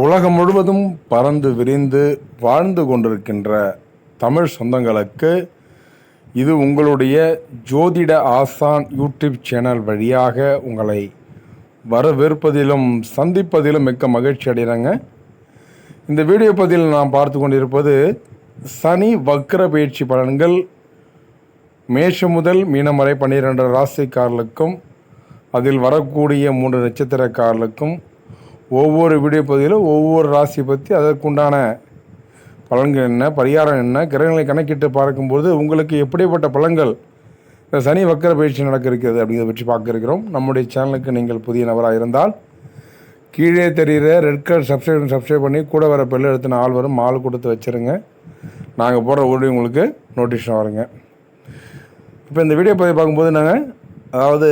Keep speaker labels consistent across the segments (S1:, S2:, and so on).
S1: உலகம் முழுவதும் பறந்து விரிந்து வாழ்ந்து கொண்டிருக்கின்ற தமிழ் சொந்தங்களுக்கு இது உங்களுடைய ஜோதிட ஆசான் யூடியூப் சேனல் வழியாக உங்களை வரவேற்பதிலும் சந்திப்பதிலும் மிக்க மகிழ்ச்சி அடைகிறேங்க. இந்த வீடியோ பதிவில் நாம் பார்த்து கொண்டிருப்பது சனி வக்ர பயிற்சி பலன்கள். மேஷம் முதல் மீனம் வரை பன்னிரெண்டு ராசிக்காரர்களுக்கும் அதில் வரக்கூடிய மூன்று நட்சத்திரக்காரர்களுக்கும் ஒவ்வொரு வீடியோ பதிவிலும் ஒவ்வொரு ராசியை பற்றி அதற்குண்டான பலன்கள் என்ன பரிகாரம் என்ன கிரகங்களை கணக்கிட்டு பார்க்கும்போது உங்களுக்கு எப்படிப்பட்ட பலன்கள் இந்த சனி வக்கர பயிற்சி நடக்க இருக்கிறது அப்படிங்கிறத பற்றி பார்க்க இருக்கிறோம் நம்முடைய சேனலுக்கு நீங்கள் புதிய நபராக இருந்தால் கீழே தெரிகிற ரெட் கலர் சப்ஸ்கிரைப் சப்ஸ்கிரைப் பண்ணி கூட வர பெல் எடுத்து ஆள் வரும் ஆள் கொடுத்து வச்சுருங்க. நாங்கள் போடுற ஓடி உங்களுக்கு நோட்டிஃபிகேஷன் வருங்க இப்போ இந்த வீடியோ பதிவு பார்க்கும்போது நாங்கள் அதாவது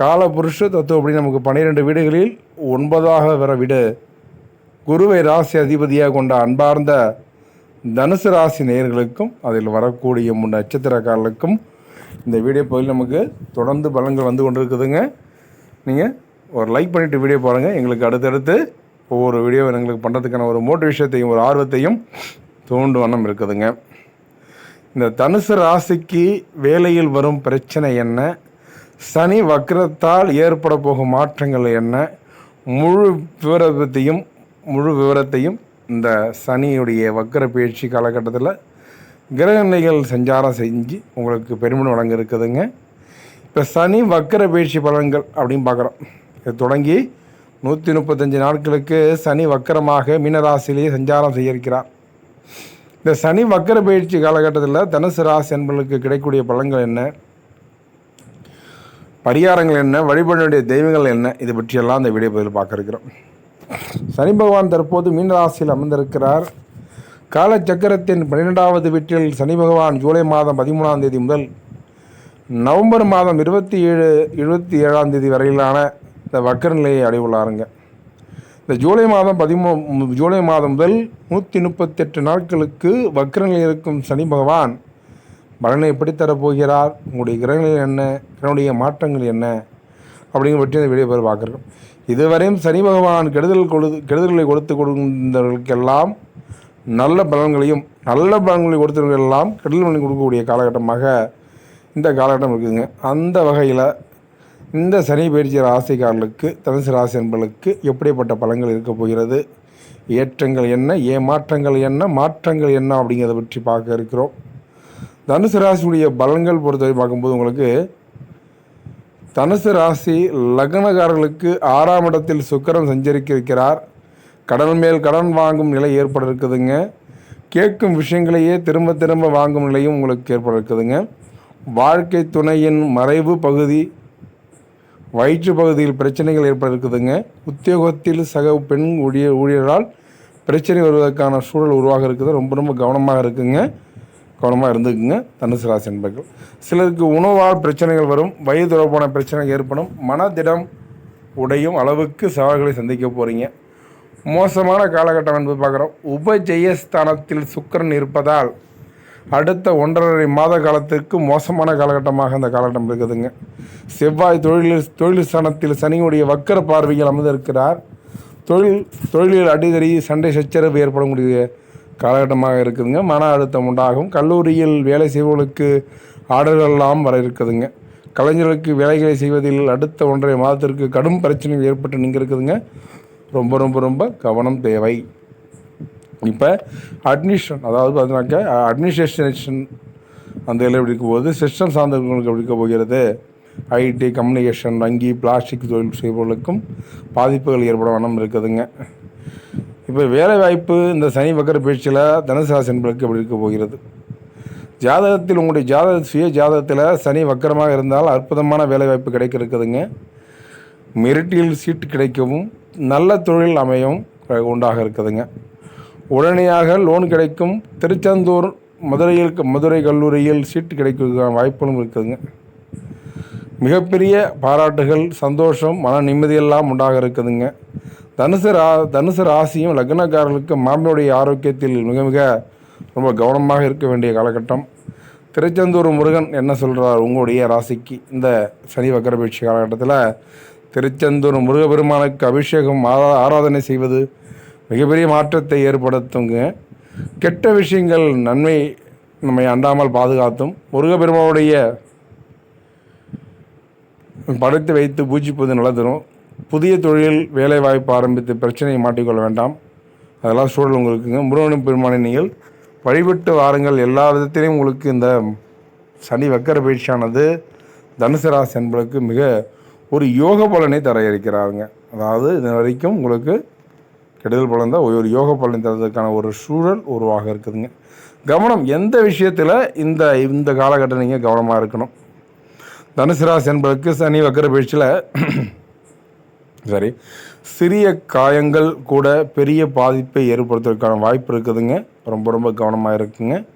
S1: காலபுருஷ தத்துவம் அப்படின்னு நமக்கு பன்னிரெண்டு வீடுகளில் ஒன்பதாக வர வீடு. குருவை ராசி அதிபதியாக கொண்ட அன்பார்ந்த தனுசு ராசி நேயர்களுக்கும் அதில் வரக்கூடிய முன் நட்சத்திரக்காரர்களுக்கும் இந்த வீடியோ பகுதியில் நமக்கு தொடர்ந்து பலன்கள் வந்து கொண்டிருக்குதுங்க. நீங்கள் ஒரு லைக் பண்ணிவிட்டு வீடியோ பாருங்கள் எங்களுக்கு அடுத்தடுத்து ஒவ்வொரு வீடியோ எங்களுக்கு பண்ணுறதுக்கான ஒரு மோட்டிவேஷத்தையும் ஒரு ஆர்வத்தையும் தூண்டு வண்ணம் இருக்குதுங்க. இந்த தனுசு ராசிக்கு வேலையில் வரும் பிரச்சனை என்ன? சனி வக்ரத்தால் ஏற்பட போகும் மாற்றங்கள் என்ன? முழு விவரத்தையும் முழு விவரத்தையும் இந்த சனியுடைய வக்கர பயிற்சி காலகட்டத்தில் கிரகநிலைகள் சஞ்சாரம் செஞ்சு உங்களுக்கு பெருமிடம் வழங்க இருக்குதுங்க இப்போ சனி வக்கர பயிற்சி பலன்கள் அப்படின்னு பார்க்குறோம். இது தொடங்கி நூற்றி முப்பத்தஞ்சு நாட்களுக்கு சனி வக்கரமாக மீனராசிலேயே சஞ்சாரம் செய்ய இருக்கிறார் இந்த சனி வக்கர பயிற்சி காலகட்டத்தில் தனுசு ராசி என்பவர்களுக்கு கிடைக்கக்கூடிய பலன்கள் என்ன? பரிகாரங்கள் என்ன வழிபட வேண்டிய தெய்வங்கள் என்ன இது பற்றியெல்லாம் இந்த வீடியோ பதில் பார்க்க இருக்கிறோம். சனி பகவான் தற்போது மீன ராசியில் அமர்ந்திருக்கிறார். காலச்சக்கரத்தின் பன்னிரெண்டாவது வீட்டில் சனி பகவான் ஜூலை மாதம் பதிமூணாம் தேதி முதல் நவம்பர் மாதம் இருபத்தி ஏழு இருபத்தி ஏழாம் தேதி வரையிலான இந்த வக்கரநிலையை அடைவுள்ளாருங்க இந்த ஜூலை மாதம் பதிமூ ஜூலை மாதம் முதல் நூற்றி முப்பத்தெட்டு நாட்களுக்கு வக்கரநிலை இருக்கும் சனி பகவான் பலனை எப்படி தரப்போகிறார்? உங்களுடைய கிரகங்கள் என்ன? கிரகனுடைய மாற்றங்கள் என்ன? அப்படிங்கிற பற்றி அந்த வீடியோ பேர் பார்க்குறோம். இதுவரையும் சனி பகவான் கெடுதல் கொடு கெடுதல்களை கொடுத்து கொடுத்தவர்களுக்கெல்லாம் நல்ல பலன்களையும் நல்ல பலன்களை கொடுத்தவர்களெல்லாம் கெடுதல் பலன் கொடுக்கக்கூடிய காலகட்டமாக இந்த காலகட்டம் இருக்குதுங்க. அந்த வகையில் இந்த சனி பயிற்சி ராசிக்காரர்களுக்கு தனுசு ராசி என்பர்களுக்கு எப்படிப்பட்ட பலன்கள் இருக்க போகிறது? ஏற்றங்கள் என்ன? ஏமாற்றங்கள் என்ன? மாற்றங்கள் என்ன? அப்படிங்கிறத பற்றி பார்க்க இருக்கிறோம். தனுசு ராசியுடைய பலன்கள் பொறுத்தவரை பார்க்கும்போது உங்களுக்கு தனுசு ராசி லக்னக்காரர்களுக்கு ஆறாம் இடத்தில் சுக்கரன் சஞ்சரிக்க இருக்கிறார் கடன் மேல் கடன் வாங்கும் நிலை ஏற்பட இருக்குதுங்க கேட்கும் விஷயங்களையே திரும்ப திரும்ப வாங்கும் நிலையும் உங்களுக்கு ஏற்பட இருக்குதுங்க வாழ்க்கை துணையின் மறைவு பகுதி வயிற்று பகுதியில் பிரச்சனைகள் ஏற்பட இருக்குதுங்க உத்தியோகத்தில் சக பெண் ஊழியர் ஊழியரால் பிரச்சனை வருவதற்கான சூழல் உருவாக இருக்குது. ரொம்ப ரொம்ப கவனமாக இருக்குங்க. கவனமாக இருந்துக்குங்க. தனுசு ராசி என்பர்கள் சிலருக்கு உணவால் பிரச்சனைகள் வரும் வயது தொடர்பான பிரச்சனைகள் ஏற்படும். மனதிடம் உடையும் அளவுக்கு சவால்களை சந்திக்க போகிறீங்க மோசமான காலகட்டம் என்பது பார்க்குறோம். உபஜெயஸ்தானத்தில் சுக்கரன் இருப்பதால் அடுத்த ஒன்றரை மாத காலத்திற்கு மோசமான காலகட்டமாக அந்த காலகட்டம் இருக்குதுங்க. செவ்வாய் தொழிலில் தொழில் ஸ்தானத்தில் சனியுடைய வக்கர பார்வையில் அமர்ந்திருக்கிறார். தொழில் தொழிலில் அடிதடி சண்டை சச்சரவு ஏற்படக்கூடிய காலகட்டமாக இருக்குதுங்க. மன அழுத்தம் உண்டாகும். கல்லூரியில் வேலை செய்பவர்களுக்கு ஆர்டர்கள் வர இருக்குதுங்க. கலைஞர்களுக்கு வேலைகளை செய்வதில் அடுத்த ஒன்றரை மாதத்திற்கு கடும் பிரச்சனைகள் ஏற்பட்டு நீங்கள் இருக்குதுங்க. ரொம்ப ரொம்ப ரொம்ப கவனம் தேவை. இப்போ அட்மிஷன் அதாவது பார்த்தீங்கன்னாக்கா அட்மினிஸ்ட்ரேஷன் அந்த இதில் எப்படி இருக்கும்போது சிஸ்டம் சார்ந்தவர்களுக்கு எப்படி இருக்க போகிறது? ஐடி கம்யூனிகேஷன் வங்கி பிளாஸ்டிக் தொழில் செய்பவர்களுக்கும் பாதிப்புகள் ஏற்பட வண்ணம் இருக்குதுங்க. இப்போ வேலை வாய்ப்பு இந்த சனி வக்கர பயிற்சியில் தனுசு ராசி என்பதற்கு எப்படி இருக்க போகிறது? ஜாதகத்தில் உங்களுடைய ஜாதக சுய ஜாதகத்தில் சனி வக்கரமாக இருந்தால் அற்புதமான வேலைவாய்ப்பு கிடைக்க இருக்குதுங்க மெரிட்டில் சீட்டு கிடைக்கவும் நல்ல தொழில் அமையும் உண்டாக இருக்குதுங்க. உடனடியாக லோன் கிடைக்கும் திருச்செந்தூர் மதுரையில் மதுரை கல்லூரியில் சீட்டு கிடைக்க வாய்ப்புகளும் இருக்குதுங்க. மிகப்பெரிய பாராட்டுகள் சந்தோஷம் மன நிம்மதியெல்லாம் உண்டாக இருக்குதுங்க. தனுசு ரா தனுசு ராசியும் லக்னக்காரர்களுக்கு மாமனுடைய ஆரோக்கியத்தில் மிக மிக ரொம்ப கவனமாக இருக்க வேண்டிய காலகட்டம். திருச்செந்தூர் முருகன் என்ன சொல்கிறார் உங்களுடைய ராசிக்கு இந்த சனி வக்கரபீட்சி காலகட்டத்தில் திருச்செந்தூர் முருகப்பெருமானுக்கு அபிஷேகம் ஆரா ஆராதனை செய்வது மிகப்பெரிய மாற்றத்தை ஏற்படுத்துங்க. கெட்ட விஷயங்கள் நன்மை நம்மை அண்டாமல் பாதுகாத்தும். முருகப்பெருமானுடைய படைத்து வைத்து பூஜிப்பது நல்லதும். புதிய தொழில் வேலைவாய்ப்பு ஆரம்பித்து பிரச்சனையை மாட்டிக்கொள்ள வேண்டாம். அதெல்லாம் சூழல் உங்களுக்குங்க. முருகனும் பெருமானை நீங்கள் வழிபட்டு வாருங்கள். எல்லா விதத்திலையும் உங்களுக்கு இந்த சனி வக்கர பயிற்சியானது தனுசு ராசி என்பதற்கு மிக ஒரு யோக பலனை தர இருக்கிறாருங்க அதாவது இது வரைக்கும் உங்களுக்கு கெடுதல் பலன் தான். ஒரு யோக பலனை தரதுக்கான ஒரு சூழல் உருவாக இருக்குதுங்க. கவனம் எந்த விஷயத்தில் இந்த இந்த காலகட்டம் நீங்கள் கவனமாக இருக்கணும்? தனுசு ராசி என்பதற்கு சனி வக்கர பயிற்சியில் சரி. சிறிய காயங்கள் கூட பெரிய பாதிப்பை ஏற்படுத்துவதற்கான வாய்ப்பு இருக்குதுங்க. ரொம்ப ரொம்ப கவனமாக இருக்குங்க.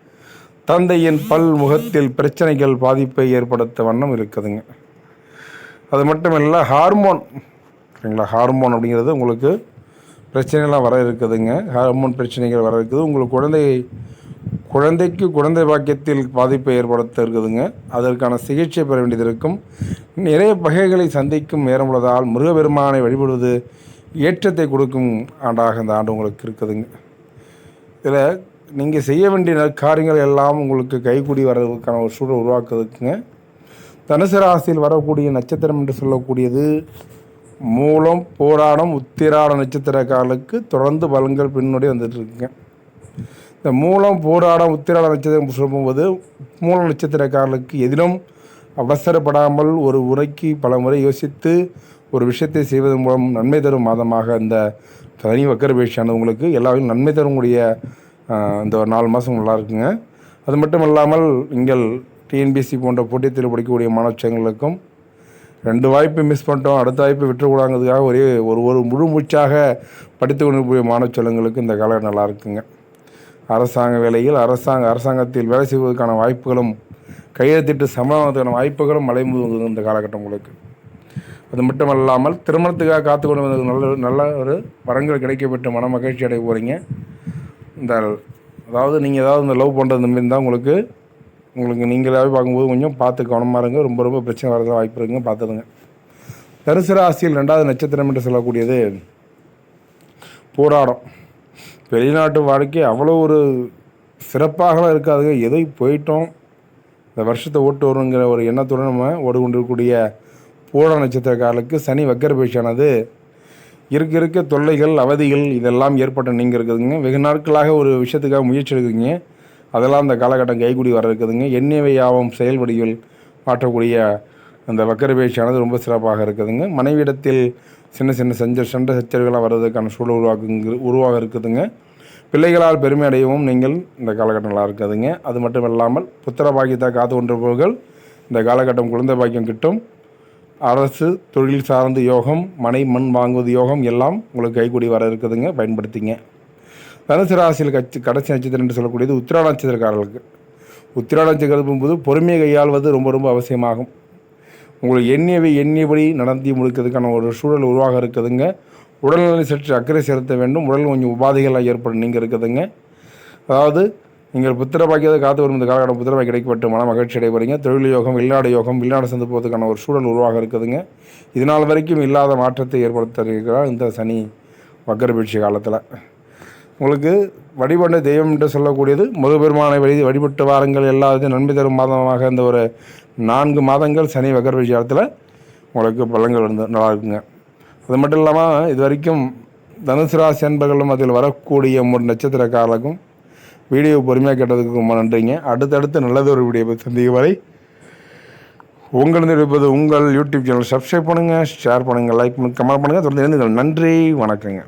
S1: தந்தையின் பல் முகத்தில் பிரச்சனைகள் பாதிப்பை ஏற்படுத்த வண்ணம் இருக்குதுங்க. அது மட்டும் இல்லை ஹார்மோன் சரிங்களா? ஹார்மோன் அப்படிங்கிறது உங்களுக்கு பிரச்சனைகள்லாம் வர இருக்குதுங்க. ஹார்மோன் பிரச்சனைகள் வர இருக்குது. உங்களுக்கு குழந்தை குழந்தைக்கு குழந்தை பாக்கியத்தில் பாதிப்பை ஏற்படுத்த இருக்குதுங்க. அதற்கான சிகிச்சை பெற வேண்டியது இருக்கும் நிறைய வகைகளை சந்திக்கும் நேரம் உள்ளதால் முருகபெருமானை வழிபடுவது ஏற்றத்தை கொடுக்கும் ஆண்டாக இந்த ஆண்டு உங்களுக்கு இருக்குதுங்க. இதில் நீங்கள் செய்ய வேண்டிய காரியங்கள் எல்லாம் உங்களுக்கு கைகூடி வர்றதுக்கான ஒரு சூழல் உருவாக்குறதுக்குங்க. தனுசு ராசியில் வரக்கூடிய நட்சத்திரம் என்று சொல்லக்கூடியது மூலம் போராடம் உத்திராட நட்சத்திரக்காரர்களுக்கு தொடர்ந்து பலன்கள் பின்னோடி வந்துட்டு இருக்குங்க. இந்த மூலம் போராடம் உத்திராட நட்சத்திரம் சொல்லும்போது மூல நட்சத்திரக்காரர்களுக்கு எதிலும் அவசரப்படாமல் ஒரு உரைக்கு பல முறை யோசித்து ஒரு விஷயத்தை செய்வதன் மூலம் நன்மை தரும் மாதமாக இந்த தனி வக்கரபேஷியானது உங்களுக்கு எல்லாரும் நன்மை தரக்கூடிய இந்த ஒரு நாலு மாதம் நல்லா இருக்குங்க. அது மட்டும் இல்லாமல் நீங்கள் டிஎன்பிஎஸ்சி போன்ற போட்டித் தேர்வு படிக்கக்கூடிய மாணவச்சங்களுக்கும் ரெண்டு வாய்ப்பு மிஸ் பண்ணிட்டோம் அடுத்த வாய்ப்பு விட்டுக்கூடாங்கிறதுக்காக ஒரே ஒரு ஒரு முழு மூச்சாக படித்து கொண்டு மாணவ செல்வங்களுக்கு இந்த காலம் நல்லா இருக்குங்க. அரசாங்க வேலையில் அரசாங்க அரசாங்கத்தில் வேலை செய்வதற்கான வாய்ப்புகளும் கையெழுத்திட்டு சம்பளத்துக்கான வாய்ப்புகளும் மலைமுது இந்த காலகட்டம் உங்களுக்கு. அது மட்டுமல்லாமல் திருமணத்துக்காக காத்து கொண்டு வந்தது நல்ல நல்ல ஒரு வரங்கள் கிடைக்கப்பட்டு மன மகிழ்ச்சி அடைய போகிறீங்க இந்த அதாவது நீங்கள் ஏதாவது இந்த லவ் பண்ணுறது மாரி இருந்தால் உங்களுக்கு உங்களுக்கு நீங்களாகவே பார்க்கும்போது கொஞ்சம் பார்த்து கவனமாக இருங்க. ரொம்ப ரொம்ப பிரச்சனை வரதான் வாய்ப்பு இருக்குங்க. பார்த்துருங்க தனுசு ராசியில் ரெண்டாவது நட்சத்திரம் என்று சொல்லக்கூடியது போராடம். வெளிநாட்டு வாழ்க்கை அவ்வளோ ஒரு சிறப்பாகலாம் இருக்காதுங்க. எதை போயிட்டோம்? இந்த வருஷத்தை ஓட்டு வருங்கிற ஒரு எண்ணத்துடன் நம்ம ஓடு கொண்டிருக்கக்கூடிய பூட நட்சத்திரக்காரர்களுக்கு சனி வக்கர பயிற்சியானது இருக்க இருக்க தொல்லைகள் அவதிகள் இதெல்லாம் ஏற்பட்ட நீங்கள் இருக்குதுங்க வெகு நாட்களாக ஒரு விஷயத்துக்காக முயற்சி எடுக்குதுங்க. அதெல்லாம் அந்த காலகட்டம் கைகூடி வர இருக்குதுங்க எண்ணெய் யாவும் செயல்படிகள் மாற்றக்கூடிய அந்த வக்கர பயிற்சியானது ரொம்ப சிறப்பாக இருக்குதுங்க. மனைவிடத்தில் சின்ன சின்ன செஞ்ச சண்டை சச்சரவுகளாக வர்றதுக்கான சூழல் உருவாக்குங்க உருவாக இருக்குதுங்க பிள்ளைகளால் பெருமை அடையவும் நீங்கள் இந்த காலகட்டம் நல்லா இருக்குதுங்க. அது மட்டும் இல்லாமல் புத்திர பாக்கியத்தை காத்து கொண்டிருப்பவர்கள் இந்த காலகட்டம் குழந்தை பாக்கியம் கிட்டும் அரசு தொழில் சார்ந்த யோகம் மனை மண் வாங்குவது யோகம் எல்லாம் உங்களுக்கு கைக்கூடி வர இருக்குதுங்க. பயன்படுத்திங்க. தனுசு ராசியில் கட்சி கடைசி நட்சத்திரம் என்று சொல்லக்கூடியது உத்திரா நட்சத்திரக்காரர்களுக்கு. உத்திரா நட்சத்திரம் போது பொறுமையை கையாள்வது ரொம்ப ரொம்ப அவசியமாகும். உங்களுக்கு எண்ணியவை எண்ணியபடி நடத்தி முடிக்கிறதுக்கான ஒரு சூழல் உருவாக இருக்குதுங்க. உடல்நிலை சற்று அக்கறை செலுத்த வேண்டும். உடல் கொஞ்சம் உபாதைகளாக ஏற்படும் நீங்கள் இருக்குதுங்க. அதாவது நீங்கள் புத்திரபாக்கியத்தை காத்து வரும் இந்த காலகட்டம் புத்திரபாக்கி கிடைக்கப்பட்டு மன மகிழ்ச்சி அடைவீங்க. தொழில் யோகம் வெளிநாடு யோகம் வெளிநாடு சந்து ஒரு சூழல் உருவாக இருக்குதுங்க. இதனால் வரைக்கும் இல்லாத மாற்றத்தை ஏற்படுத்திருக்கிறார் இந்த சனி வக்கரபீழ்ச்சி காலத்தில். உங்களுக்கு வழிபண்ட தெய்வம் என்று சொல்லக்கூடியது. முருகபெருமானை வழி வழிபட்டு வாரங்கள். எல்லாத்தையும் நன்மை தரும் மாதமாக இந்த ஒரு நான்கு மாதங்கள் சனி வகர் விஷயத்தில் உங்களுக்கு பலங்கள் வந்து நல்லா இருக்குங்க அது மட்டும் இல்லாமல் இது வரைக்கும் தனுசு ராசி அன்பர்களும் அதில் வரக்கூடிய ஒரு நட்சத்திரக்காரர்களுக்கும் வீடியோ பொறுமையாக கேட்டதுக்கு ரொம்ப நன்றிங்க. அடுத்தடுத்து நல்லது ஒரு வீடியோ சந்திக்க வரை உங்கள் இருப்பது உங்கள் யூடியூப் சேனல் சப்ஸ்கிரைப் பண்ணுங்கள் ஷேர் பண்ணுங்கள் லைக் பண்ணுங்கள் கமெண்ட் பண்ணுங்கள் தொடர்ந்து நன்றி வணக்கங்க.